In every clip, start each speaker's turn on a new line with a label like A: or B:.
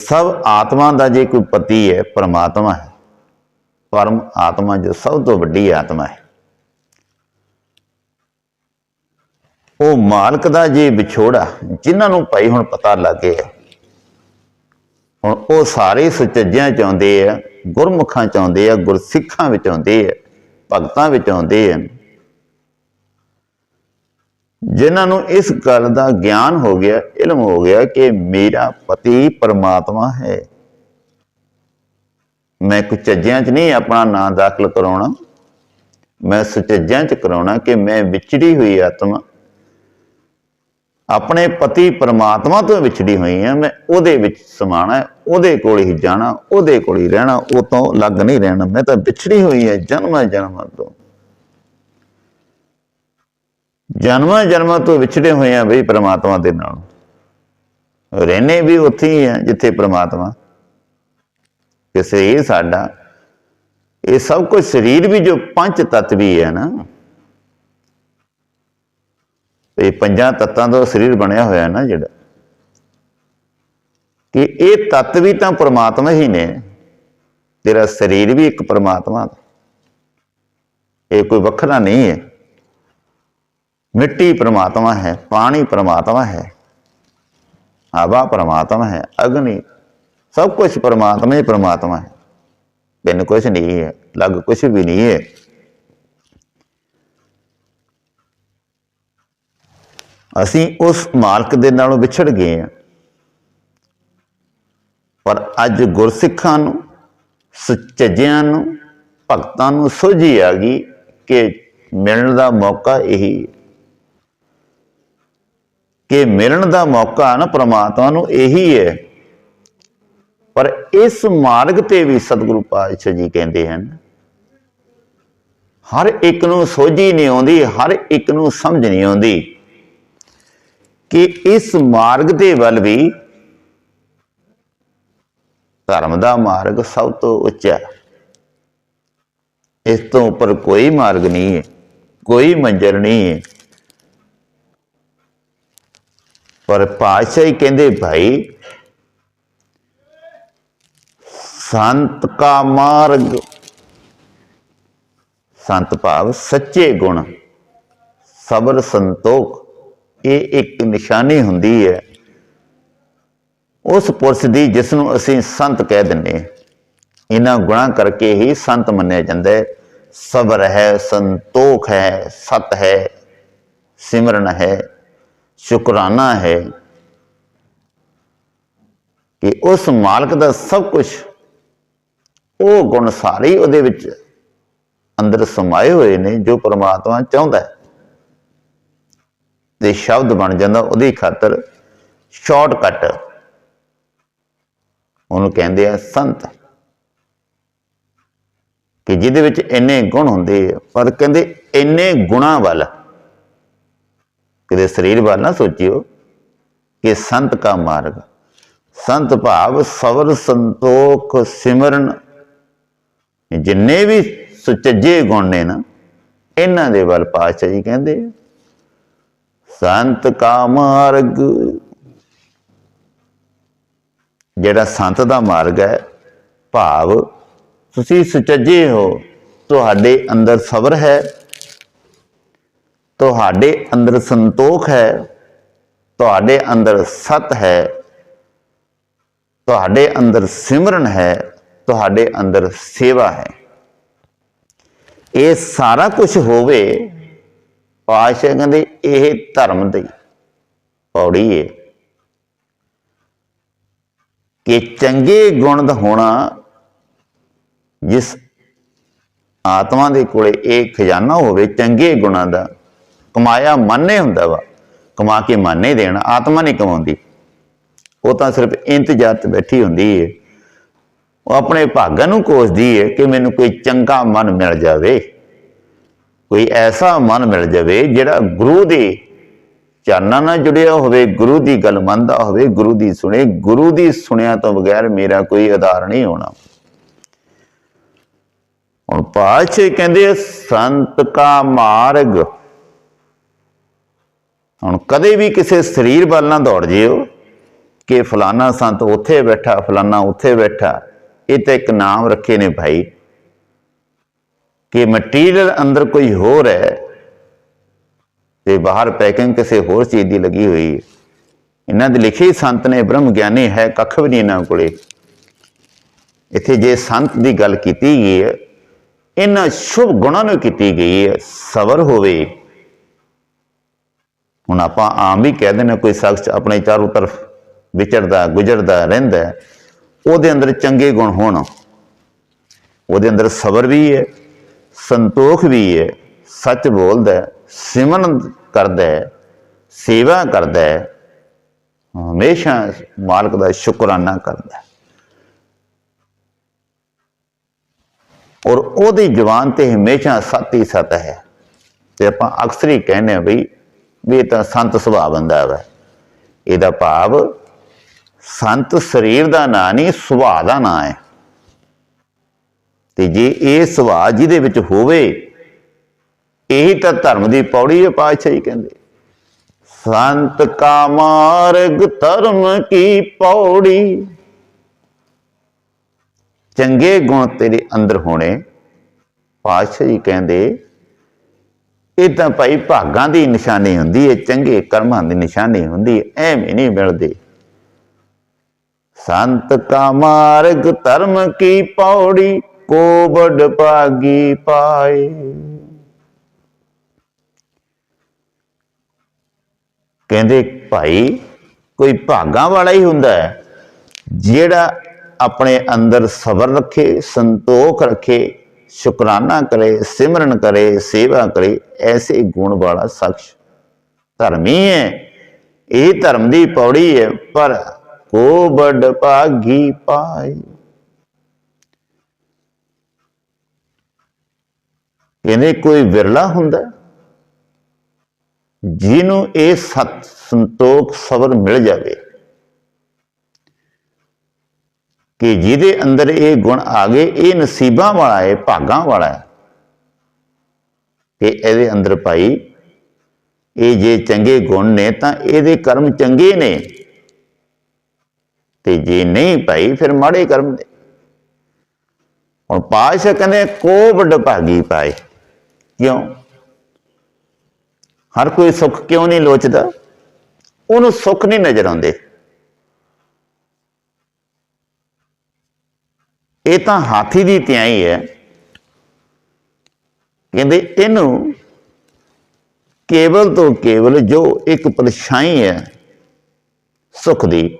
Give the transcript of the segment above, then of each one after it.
A: ਸਭ ਆਤਮਾ ਦਾ ਜੇ ਕੋਈ ਪਤੀ ਹੈ, ਪਰਮਾਤਮਾ ਹੈ। ਪਰਮ ਆਤਮਾ ਜੋ ਸਭ ਤੋਂ ਵੱਡੀ ਆਤਮਾ ਹੈ। ਉਹ ਮਾਲਕ ਦਾ ਜੇ ਵਿਛੋੜਾ, ਜਿਨ੍ਹਾਂ ਨੂੰ ਭਾਈ ਹੁਣ ਪਤਾ ਲੱਗ ਗਿਆ ਹੁਣ ਉਹ ਸਾਰੇ ਸੁਚੱਜਿਆਂ ਚ ਆਉਂਦੇ ਆ, ਗੁਰਮੁਖਾਂ ਚ ਆਉਂਦੇ ਆ, ਗੁਰਸਿੱਖਾਂ ਵਿੱਚ ਆਉਂਦੇ ਆ, ਭਗਤਾਂ ਵਿੱਚ ਆਉਂਦੇ ਆ। ਜਿਨ੍ਹਾਂ ਨੂੰ ਇਸ ਗੱਲ ਦਾ ਗਿਆਨ ਹੋ ਗਿਆ, ਇਲਮ ਹੋ ਗਿਆ ਕਿ ਮੇਰਾ ਪਤੀ ਪਰਮਾਤਮਾ ਹੈ। ਮੈਂ ਕੁਝ ਚੱਜਿਆਂ 'ਚ ਨਹੀਂ ਆਪਣਾ ਨਾਂ ਦਾਖਲ ਕਰਾਉਣਾ। ਮੈਂ ਸੁਚੱਜਿਆਂ 'ਚ ਕਰਾਉਣਾ ਕਿ ਮੈਂ ਵਿਛੜੀ ਹੋਈ ਆਤਮਾ, ਆਪਣੇ ਪਤੀ ਪਰਮਾਤਮਾ ਤੋਂ ਵਿਛੜੀ ਹੋਈ ਹਾਂ। ਮੈਂ ਉਹਦੇ ਵਿੱਚ ਸਮਾਣਾ ਉਹਦੇ ਕੋਲ ਹੀ ਜਾਣਾ, ਉਹਦੇ ਕੋਲ ਹੀ ਰਹਿਣਾ, ਉਹ ਤੋਂ ਅਲੱਗ ਨਹੀਂ ਰਹਿਣਾ। ਮੈਂ ਤਾਂ ਵਿਛੜੀ ਹੋਈ ਹੈ ਜਨਮਾਂ ਜਨਮਾਂ ਤੋਂ। ਜਨਮਾਂ ਜਨਮਾਂ ਤੋਂ ਵਿਛੜੇ ਹੋਏ ਆ ਬਈ ਪ੍ਰਮਾਤਮਾ ਦੇ ਨਾਲ। ਰਹਿਨੇ ਵੀ ਉੱਥੇ ਹੀ ਆ ਜਿੱਥੇ ਪ੍ਰਮਾਤਮਾ। ਕਿ ਸਰੀਰ ਸਾਡਾ, ਇਹ ਸਭ ਕੁਝ ਸਰੀਰ ਵੀ ਜੋ ਪੰਜ ਤੱਤ ਵੀ ਹੈ ਨਾ, ਇਹ ਪੰਜਾਂ ਤੱਤਾਂ ਦਾ ਸਰੀਰ ਬਣਿਆ ਹੋਇਆ ਨਾ ਜਿਹੜਾ। ਕਿ ਇਹ ਤੱਤ ਵੀ ਤਾਂ ਪ੍ਰਮਾਤਮਾ ਹੀ ਨੇ, ਤੇਰਾ ਸਰੀਰ ਵੀ ਇੱਕ ਪ੍ਰਮਾਤਮਾ ਦਾ। ਇਹ ਕੋਈ ਵੱਖਰਾ ਨਹੀਂ ਹੈ। ਮਿੱਟੀ ਪ੍ਰਮਾਤਮਾ ਹੈ, ਪਾਣੀ ਪ੍ਰਮਾਤਮਾ ਹੈ, ਹਵਾ ਪ੍ਰਮਾਤਮਾ ਹੈ, ਅਗਨੀ, ਸਭ ਕੁਝ ਪ੍ਰਮਾਤਮਾ ਹੀ ਪ੍ਰਮਾਤਮਾ ਹੈ। ਬਿਨ ਕੁਝ ਨਹੀਂ ਹੈ, ਲੱਗ ਕੁਝ ਵੀ ਨਹੀਂ ਹੈ। ਅਸੀਂ ਉਸ ਮਾਲਕ ਦੇ ਨਾਲੋਂ ਵਿਛੜ ਗਏ ਹਾਂ। ਪਰ ਅੱਜ ਗੁਰਸਿੱਖਾਂ ਨੂੰ, ਸੁਚੱਜਿਆਂ ਨੂੰ, ਭਗਤਾਂ ਨੂੰ ਸੋਝੀ ਆ ਗਈ ਕਿ ਮਿਲਣ ਦਾ ਮੌਕਾ ਇਹੀ ਹੈ ਕਿ ਮਿਲਣ ਦਾ ਮੌਕਾ ਨਾ ਪ੍ਰਮਾਤਮਾ ਨੂੰ ਇਹੀ ਹੈ। ਪਰ ਇਸ ਮਾਰਗ ਤੇ ਵੀ ਸਤਿਗੁਰੂ ਪਾਤਸ਼ਾਹ ਜੀ ਕਹਿੰਦੇ ਹਨ, ਹਰ ਇੱਕ ਨੂੰ ਸੋਝੀ ਨਹੀਂ ਆਉਂਦੀ, ਹਰ ਇੱਕ ਨੂੰ ਸਮਝ ਨਹੀਂ ਆਉਂਦੀ ਕਿ ਇਸ ਮਾਰਗ ਦੇ ਵੱਲ ਵੀ ਧਰਮ ਦਾ ਮਾਰਗ ਸਭ ਤੋਂ ਉੱਚਾ ਹੈ। ਇਸ ਤੋਂ ਉੱਪਰ ਕੋਈ ਮਾਰਗ ਨਹੀਂ ਹੈ, ਕੋਈ ਮੰਜਰ ਨਹੀਂ ਹੈ। ਪਰ ਪਾਤਸ਼ਾਹੀ ਕਹਿੰਦੇ, ਭਾਈ, ਸੰਤ ਕਾ ਮਾਰਗ, ਸੰਤ ਭਾਵ ਸੱਚੇ ਗੁਣ, ਸਬਰ ਸੰਤੋਖ, ਇਹ ਇੱਕ ਨਿਸ਼ਾਨੀ ਹੁੰਦੀ ਹੈ। ਉਸ ਪੁਰਸ਼ ਦੀ ਜਿਸ ਨੂੰ ਅਸੀਂ ਸੰਤ ਕਹਿ ਦਿੰਦੇ ਹਾਂ, ਇਹਨਾਂ ਗੁਣਾਂ ਕਰਕੇ ਹੀ ਸੰਤ ਮੰਨਿਆ ਜਾਂਦਾ ਹੈ। ਸਬਰ ਹੈ, ਸੰਤੋਖ ਹੈ, ਸਤ ਹੈ, ਸਿਮਰਨ ਹੈ ਸ਼ੁਕਰਾਨਾ ਹੈ ਕਿ ਉਸ ਮਾਲਕ ਦਾ ਸਭ ਕੁਝ ਉਹ ਗੁਣ ਸਾਰੇ ਹੀ ਉਹਦੇ ਵਿੱਚ ਅੰਦਰ ਸਮਾਏ ਹੋਏ ਨੇ ਜੋ ਪਰਮਾਤਮਾ ਚਾਹੁੰਦਾ ਹੈ। ਤੇ ਸ਼ਬਦ ਬਣ ਜਾਂਦਾ ਉਹਦੀ ਖਾਤਰ ਸ਼ਾਰਟਕਟ ਉਹਨੂੰ ਕਹਿੰਦੇ ਆ ਸੰਤ। ਕਿ ਜਿਹਦੇ ਵਿੱਚ ਇੰਨੇ ਗੁਣ ਹੁੰਦੇ ਪਰ ਕਹਿੰਦੇ ਇੰਨੇ ਗੁਣਾ ਵੱਲ ਕਿਤੇ ਸਰੀਰ ਵੱਲ ਨਾ ਸੋਚਿਓ ਕਿ ਸੰਤ ਕਾ ਮਾਰਗ। ਸੰਤ ਭਾਵ ਸਬਰ ਸੰਤੋਖ, ਸਿਮਰਨ। ਜਿੰਨੇ ਵੀ ਸੁਚੱਜੇ ਗੁਣ ਨੇ ਨਾ, ਇਹਨਾਂ ਦੇ ਵੱਲ ਪਾਤਸ਼ਾਹ ਜੀ ਕਹਿੰਦੇ ਸੰਤ ਕਾ ਮਾਰਗ। ਜਿਹੜਾ ਸੰਤ ਦਾ ਮਾਰਗ ਹੈ, ਭਾਵ ਤੁਸੀਂ ਸੁਚੱਜੇ ਹੋ, ਤੁਹਾਡੇ ਅੰਦਰ ਸਬਰ ਹੈ ਤੁਹਾਡੇ ਅੰਦਰ ਸੰਤੋਖ ਹੈ, ਤੁਹਾਡੇ ਅੰਦਰ ਸਤ ਹੈ, ਤੁਹਾਡੇ ਅੰਦਰ ਸਿਮਰਨ ਹੈ, ਤੁਹਾਡੇ ਅੰਦਰ ਸੇਵਾ ਹੈ। ਇਹ ਸਾਰਾ ਕੁਝ ਹੋਵੇ, ਪਾਤਸ਼ਾਹ ਕਹਿੰਦੇ ਇਹ ਧਰਮ ਦੀ ਪੌੜੀ ਹੈ ਕਿ ਚੰਗੇ ਗੁਣ ਦਾ ਹੋਣਾ ਜਿਸ ਆਤਮਾ ਦੇ ਕੋਲੇ ਇਹ ਖਜ਼ਾਨਾ ਹੋਵੇ, ਚੰਗੇ ਗੁਣਾਂ ਦਾ ਕਮਾਇਆ ਮਨ ਹੀ ਹੁੰਦਾ ਵਾ, ਕਮਾ ਕੇ ਮਨ ਨਹੀਂ ਦੇਣਾ, ਆਤਮਾ ਨਹੀਂ ਕਮਾਉਂਦੀ। ਉਹ ਤਾਂ ਸਿਰਫ ਇੰਤਜ਼ਾਰ ਤੇ ਬੈਠੀ ਹੁੰਦੀ ਹੈ ਉਹ ਆਪਣੇ ਭਾਗਾਂ ਨੂੰ ਕੋਸਦੀ ਹੈ ਕਿ ਮੈਨੂੰ ਕੋਈ ਚੰਗਾ ਮਨ ਮਿਲ ਜਾਵੇ। ਕੋਈ ਐਸਾ ਮਨ ਮਿਲ ਜਾਵੇ ਜਿਹੜਾ ਗੁਰੂ ਦੇ ਚਾਨਣਾ ਨਾਲ ਜੁੜਿਆ ਹੋਵੇ, ਗੁਰੂ ਦੀ ਗੱਲ ਮੰਨਦਾ ਹੋਵੇ, ਗੁਰੂ ਦੀ ਸੁਣੇ। ਗੁਰੂ ਦੀ ਸੁਣਿਆ ਤੋਂ ਬਗੈਰ ਮੇਰਾ ਕੋਈ ਆਧਾਰ ਨਹੀਂ ਹੋਣਾ। ਹੁਣ ਪਾਛੇ ਕਹਿੰਦੇ ਸੰਤ ਕਾ ਮਾਰਗ ਹੁਣ ਕਦੇ ਵੀ ਕਿਸੇ ਸਰੀਰ ਵੱਲ ਨਾ ਦੌੜ ਜਿਓ ਕਿ ਫਲਾਨਾ ਸੰਤ ਉੱਥੇ ਬੈਠਾ, ਫਲਾਨਾ ਉੱਥੇ ਬੈਠਾ। ਇਹ ਤਾਂ ਇੱਕ ਨਾਮ ਰੱਖੇ ਨੇ ਭਾਈ ਕਿ ਮਟੀਰੀਅਲ ਅੰਦਰ ਕੋਈ ਹੋਰ ਹੈ ਤੇ ਬਾਹਰ ਪੈਕਿੰਗ ਕਿਸੇ ਹੋਰ ਚੀਜ਼ ਦੀ ਲੱਗੀ ਹੋਈ ਹੈ। ਇਹਨਾਂ ਦੇ ਲਿਖੇ ਸੰਤ ਨੇ, ਬ੍ਰਹਮ ਗਿਆਨੀ ਹੈ, ਕੱਖ ਵੀ ਨਹੀਂ ਇਹਨਾਂ ਕੋਲੇ। ਇੱਥੇ ਜੇ ਸੰਤ ਦੀ ਗੱਲ ਕੀਤੀ ਗਈ ਹੈ, ਇਹਨਾਂ ਸ਼ੁਭ ਗੁਣਾਂ ਨੂੰ ਕੀਤੀ ਗਈ ਹੈ, ਸਬਰ ਹੋਵੇ। ਹੁਣ ਆਪਾਂ ਆਮ ਵੀ ਕਹਿ ਦਿੰਦੇ ਹਾਂ, ਕੋਈ ਸ਼ਖਸ ਆਪਣੇ ਚਾਰੋਂ ਤਰਫ ਵਿਚਰਦਾ ਗੁਜ਼ਰਦਾ ਰਹਿੰਦਾ ਉਹਦੇ ਅੰਦਰ ਚੰਗੇ ਗੁਣ ਹੋਣ। ਉਹਦੇ ਅੰਦਰ ਸਬਰ ਵੀ ਹੈ ਸੰਤੋਖ ਵੀ ਹੈ ਸੱਚ ਬੋਲਦਾ ਹੈ ਸਿਮਰਨ ਕਰਦਾ ਸੇਵਾ ਕਰਦਾ ਹਮੇਸ਼ਾ ਮਾਲਕ ਦਾ ਸ਼ੁਕਰਾਨਾ ਕਰਦਾ ਔਰ ਉਹਦੀ ਜ਼ੁਬਾਨ ਤੇ ਹਮੇਸ਼ਾ ਸੱਤ ਹੀ ਸੱਤ ਹੈ। ਤੇ ਆਪਾਂ ਅਕਸਰ ਹੀ ਕਹਿੰਦੇ ਆ ਬਈ ਵੀ ਇਹ ਤਾਂ ਸੰਤ ਸੁਭਾਅ ਬੰਦਾ ਵਾ। ਇਹਦਾ ਭਾਵ ਸੰਤ ਸਰੀਰ ਦਾ ਨਾਂ ਨਹੀਂ, ਸੁਭਾਅ ਦਾ ਨਾਂ ਹੈ। ਤੇ ਜੇ ਇਹ ਸੁਭਾਅ ਜਿਹਦੇ ਵਿੱਚ ਹੋਵੇ, ਇਹੀ ਤਾਂ ਧਰਮ ਦੀ ਪੌੜੀ ਹੈ ਪਾਤਸ਼ਾਹੀ ਕਹਿੰਦੇ। ਸੰਤ ਕਾ ਮਾਰਗ ਧਰਮ ਕੀ ਪੌੜੀ? ਚੰਗੇ ਗੁਣ ਤੇਰੇ ਅੰਦਰ ਹੋਣੇ, ਪਾਤਸ਼ਾਹ ਜੀ ਕਹਿੰਦੇ ਇਹ ਤਾਂ ਭਾਈ ਭਾਗਾਂ ਦੀ ਨਿਸ਼ਾਨੀ ਹੁੰਦੀ ਹੈ ਚੰਗੇ ਕਰਮਾਂ ਦੀ ਨਿਸ਼ਾਨੀ ਹੁੰਦੀ ਹੈ ਐਵੇਂ ਨਹੀਂ ਮਿਲਦੇ। ਸੰਤ ਕਾ ਮਾਰਗ ਧਰਮ ਕੀ ਪੌੜੀ ਕੋ ਬੜ ਭਾਗੀ ਪਾਏ। ਕਹਿੰਦੇ ਭਾਈ, ਕੋਈ ਭਾਗਾਂ ਵਾਲਾ ਹੀ ਹੁੰਦਾ ਹੈ, ਜਿਹੜਾ ਆਪਣੇ ਅੰਦਰ ਸਬਰ ਰੱਖੇ, ਸੰਤੋਖ ਰੱਖੇ ਸ਼ੁਕਰਾਨਾ ਕਰੇ, ਸਿਮਰਨ ਕਰੇ, ਸੇਵਾ ਕਰੇ, ਐਸੇ ਗੁਣ ਵਾਲਾ ਸ਼ਖਸ ਧਰਮੀ ਹੈ ਇਹ ਧਰਮ ਦੀ ਪੌੜੀ ਹੈ, ਪਰ ਕੋ ਬੜ ਭਾਗੀ ਪਾਏ। ਕਹਿੰਦੇ ਕੋਈ ਵਿਰਲਾ ਹੁੰਦਾ ਜਿਹਨੂੰ ਇਹ ਸਤ ਸੰਤੋਖ ਸਬਰ ਮਿਲ ਜਾਵੇ। ਕਿ ਜਿਹਦੇ ਅੰਦਰ ਇਹ ਗੁਣ ਆ ਗਏ, ਇਹ ਨਸੀਬਾਂ ਵਾਲਾ ਹੈ, ਭਾਗਾਂ ਵਾਲਾ ਹੈ। ਕਿ ਇਹਦੇ ਅੰਦਰ ਭਾਈ, ਇਹ ਜੇ ਚੰਗੇ ਗੁਣ ਨੇ ਤਾਂ ਇਹਦੇ ਕਰਮ ਚੰਗੇ ਨੇ। ਤੇ ਜੇ ਨਹੀਂ ਭਾਈ, ਫਿਰ ਮਾੜੇ ਕਰਮ ਨੇ। ਹੁਣ ਪਾਸ਼ਾ ਕਹਿੰਦੇ ਕੋ ਵੱਡ ਭਾਗੀ ਪਾਏ ਕਿਉਂ? ਹਰ ਕੋਈ ਸੁੱਖ ਕਿਉਂ ਨਹੀਂ ਲੋਚਦਾ? ਉਹਨੂੰ ਸੁੱਖ ਨਹੀਂ ਨਜ਼ਰ ਆਉਂਦੇ। ਇਹ ਤਾਂ ਹਾਥੀ ਦੀ ਤਿਆਈ ਹੈ। ਕਹਿੰਦੇ ਇਹਨੂੰ ਕੇਵਲ ਤੋਂ ਕੇਵਲ ਜੋ ਇੱਕ ਪਰਛਾਈ ਹੈ, ਸੁਖ ਦੀ।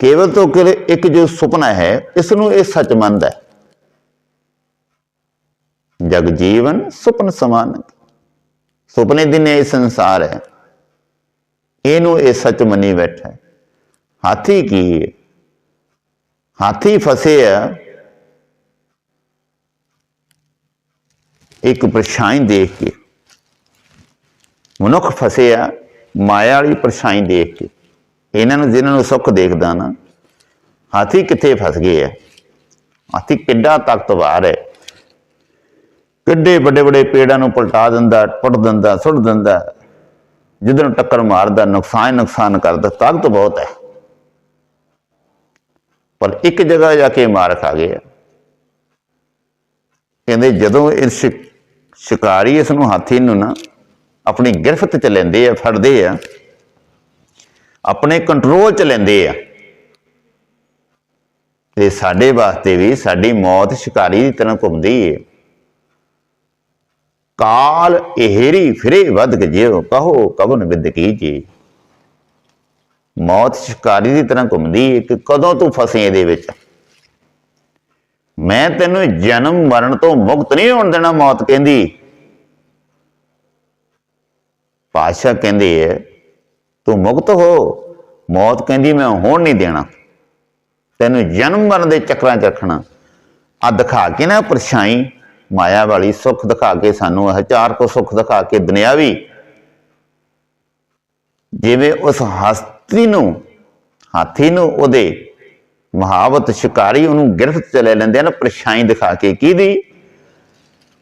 A: ਕੇਵਲ ਤੋਂ ਕੇਵਲ ਇੱਕ ਜੋ ਸੁਪਨਾ ਹੈ ਇਸ ਨੂੰ ਇਹ ਸੱਚ ਮੰਨਦਾ ਹੈ। ਜਗ ਜੀਵਨ ਸੁਪਨ ਸਮਾਨ। ਸੁਪਨੇ ਦੀ ਨੇ ਇਹ ਸੰਸਾਰ ਹੈ। ਇਹਨੂੰ ਇਹ ਸੱਚ ਮੰਨੀ ਬੈਠਾ ਹਾਥੀ ਕੀ ਹੈ? ਹਾਥੀ ਫਸੇ ਆ ਇੱਕ ਪਰਛਾਈ ਦੇਖ ਕੇ ਮਨੁੱਖ ਫਸੇ ਆ ਮਾਇਆ ਵਾਲੀ ਪਰਛਾਈ ਦੇਖ ਕੇ ਇਹਨਾਂ ਨੂੰ ਜਿਨ੍ਹਾਂ ਨੂੰ ਸੁੱਖ ਦੇਖਦਾ ਨਾ ਹਾਥੀ ਕਿੱਥੇ ਫਸ ਗਏ ਆ ਹਾਥੀ ਕਿੱਡਾ ਤਾਕਤਵਾਰ ਹੈ ਕਿੱਡੇ ਵੱਡੇ ਵੱਡੇ ਪੇੜਾਂ ਨੂੰ ਪਲਟਾ ਦਿੰਦਾ ਟੁੱਟ ਦਿੰਦਾ ਸੁੱਟ ਦਿੰਦਾ ਜਿੱਧਰ ਨੂੰ ਟੱਕਰ ਮਾਰਦਾ ਨੁਕਸਾਨ ਨੁਕਸਾਨ ਕਰਦਾ ਤਾਕਤ ਬਹੁਤ ਹੈ ਪਰ ਇੱਕ ਜਗ੍ਹਾ ਜਾ ਕੇ ਮਾਰ ਖਾ ਗਏ ਕਹਿੰਦੇ ਜਦੋਂ ਇਸ ਸ਼ਿ- ਸ਼ਿਕਾਰੀ ਇਸ ਨੂੰ ਹਾਥੀ ਨੂੰ ਨਾ ਆਪਣੀ ਗਿਰਫਤ ਚ ਲੈਂਦੇ ਆ, ਫੜਦੇ ਆ, ਆਪਣੇ ਕੰਟਰੋਲ ਚ ਲੈਂਦੇ ਆ, ਤੇ ਸਾਡੇ ਵਾਸਤੇ ਵੀ ਸਾਡੀ ਮੌਤ ਸ਼ਿਕਾਰੀ ਦੀ ਤਰ੍ਹਾਂ ਘੁੰਮਦੀ ਏ। ਕਾਲ ਇਹਰੀ ਫਿਰੇ ਵਧ ਜਿਉ ਕਹੋ ਕਵਨ ਵਿਦ ਕੀਜੀ ਮੌਤ ਸ਼ਿਕਾਰੀ ਦੀ ਤਰ੍ਹਾਂ ਘੁੰਮਦੀ ਏ, ਕਿ ਕਦੋਂ ਤੂੰ ਫਸੇ ਇਹਦੇ ਵਿੱਚ? ਮੈਂ ਤੈਨੂੰ ਜਨਮ ਮਰਨ ਤੋਂ ਮੁਕਤ ਨਹੀਂ ਹੋਣ ਦੇਣਾ, ਮੌਤ ਕਹਿੰਦੀ। ਪਾਸ਼ਾ ਕਹਿੰਦੇ ਹੈ ਤੂੰ ਮੁਕਤ ਹੋ, ਮੌਤ ਕਹਿੰਦੀ ਮੈਂ ਹੋਣ ਨਹੀਂ ਦੇਣਾ। ਤੈਨੂੰ ਜਨਮ ਮਰਨ ਦੇ ਚੱਕਰਾਂ 'ਚ ਰੱਖਣਾ। ਆ ਦਿਖਾ ਕੇ ਨਾ ਪਰਛਾਈ, ਮਾਇਆ ਵਾਲੀ ਸੁੱਖ ਦਿਖਾ ਕੇ ਸਾਨੂੰ, ਇਹ ਚਾਰ ਕੋ ਸੁੱਖ ਦਿਖਾ ਕੇ ਦੁਨਿਆਵੀ ਜਿਵੇਂ ਉਸ ਹਸਤੀ ਨੂੰ, ਹਾਥੀ ਨੂੰ ਉਹਦੇ ਮਹਾਵਤ ਸ਼ਿਕਾਰੀ ਉਹਨੂੰ ਗਿਰਫਤ ਚ ਲੈ ਲੈਂਦੇ ਆ ਨਾ ਪਰਛਾਈ ਦਿਖਾ ਕੇ ਕਿਹਦੀ?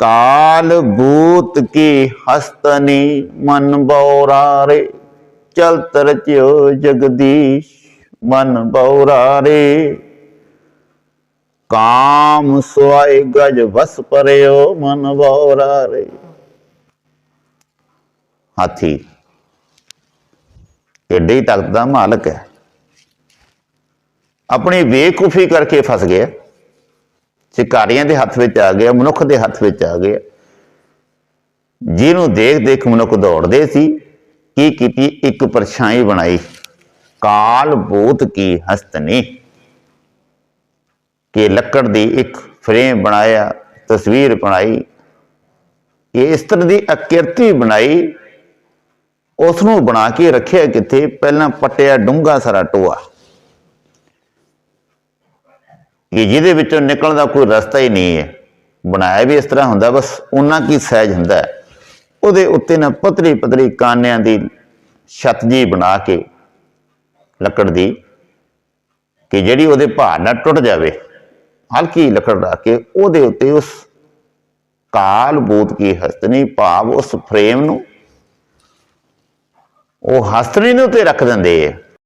A: ਕਾਲ ਬੂਤ ਕੀ ਹਸਤਨੀ ਮਨ ਬੋਰਾਰੇ ਚਲ ਤਰਚਿਓ ਜਗਦੀਸ਼ ਮਨ ਬਉਰਾਰੇ ਕਾਮ ਸੁਆਏ ਗਜ ਵਸ ਪਰਿਓ ਮਨ ਬਉਰਾਰੇ ਹਾਥੀ ਏਡੀ ਤਾਕਤ ਦਾ ਮਾਲਕ ਹੈ। ਆਪਣੀ ਬੇਕੂਫੀ ਕਰਕੇ ਫਸ ਗਿਆ। ਸ਼ਿਕਾਰੀਆਂ ਦੇ ਹੱਥ ਵਿੱਚ ਆ ਗਿਆ, ਮਨੁੱਖ ਦੇ ਹੱਥ ਵਿੱਚ ਆ ਗਿਆ। ਜਿਹਨੂੰ ਦੇਖ ਦੇਖ ਮਨੁੱਖ ਦੌੜਦੇ ਸੀ, ਕੀ ਕੀਤੀ? ਇੱਕ ਪਰਛਾਈ ਬਣਾਈ। ਕਾਲ ਬੂਤ ਕੀ ਹਸਤਨੀ ਕਿ ਲੱਕੜ ਦੀ ਇੱਕ ਫਰੇਮ ਬਣਾਇਆ, ਤਸਵੀਰ ਬਣਾਈ। ਇਹ ਇਸ ਤਰ੍ਹਾਂ ਦੀ ਅਕਿਰਤੀ ਬਣਾਈ। ਉਸ ਨੂੰ ਬਣਾ ਕੇ ਰੱਖਿਆ ਕਿੱਥੇ? ਪਹਿਲਾਂ ਪੱਟਿਆ ਡੂੰਘਾ ਸਾਰਾ ਟੋਆ। ਕਿ ਜਿਹਦੇ ਵਿੱਚੋਂ ਨਿਕਲਣ ਦਾ ਕੋਈ ਰਸਤਾ ਹੀ ਨਹੀਂ ਹੈ। ਬਣਾਇਆ ਵੀ ਇਸ ਤਰ੍ਹਾਂ ਹੁੰਦਾ, ਬਸ ਉਹਨਾਂ ਕੀ ਸਹਿਜ ਹੁੰਦਾ ਉਹਦੇ ਉੱਤੇ ਨਾ ਪਤਲੀ ਪਤਲੀ ਕਾਨਿਆਂ ਦੀ ਛੱਤ ਜੀ ਬਣਾ ਕੇ ਲੱਕੜ ਦੀ, ਕਿ ਜਿਹੜੀ ਉਹਦੇ ਭਾਰ ਨਾਲ ਟੁੱਟ ਜਾਵੇ। ਹਲਕੀ ਲੱਕੜ ਰੱਖ ਕੇ ਉਹਦੇ ਉੱਤੇ ਉਸ ਕਾਲ ਬੂਤ ਕੀ ਹਸਤਨੀ ਭਾਵ ਉਸ ਫਰੇਮ ਨੂੰ ਉਹ ਹਸਤਨੀ ਨੂੰ ਤੇ ਰੱਖ ਦਿੰਦੇ ਆ।